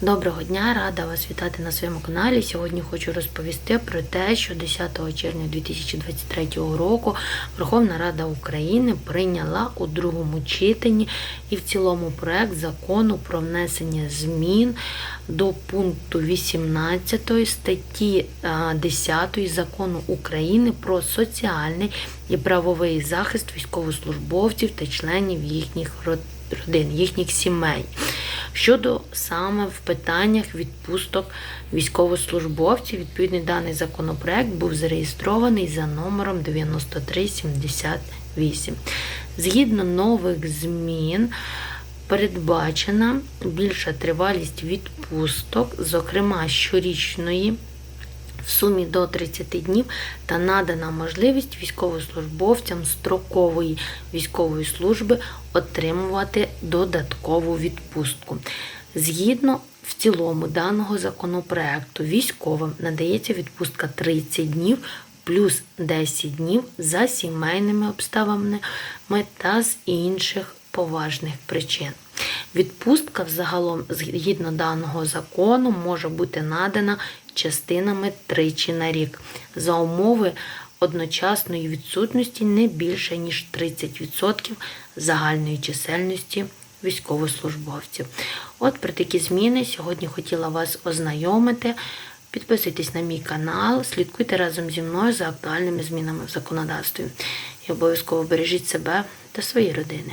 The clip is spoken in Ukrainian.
Доброго дня, рада вас вітати на своєму каналі. Сьогодні хочу розповісти про те, що 10 червня 2023 року Верховна Рада України прийняла у другому читанні і в цілому проект закону про внесення змін до пункту 18 статті 10 закону України про соціальний і правовий захист військовослужбовців та членів їхніх родин, їхніх сімей. Щодо саме в питаннях відпусток військовослужбовців, відповідний даний законопроект був зареєстрований за номером 9378. Згідно нових змін, передбачена більша тривалість відпусток, зокрема щорічної в сумі до 30 днів та надана можливість військовослужбовцям строкової військової служби отримувати додаткову відпустку. Згідно в цілому даного законопроекту військовим надається відпустка 30 днів плюс 10 днів за сімейними обставинами та з інших поважних причин. Відпустка взагалом, згідно даного закону, може бути надана частинами тричі на рік за умови одночасної відсутності не більше ніж 30% загальної чисельності військовослужбовців. От про такі зміни сьогодні хотіла вас ознайомити. Підписуйтесь на мій канал, слідкуйте разом зі мною за актуальними змінами в законодавстві. І обов'язково бережіть себе та свої родини.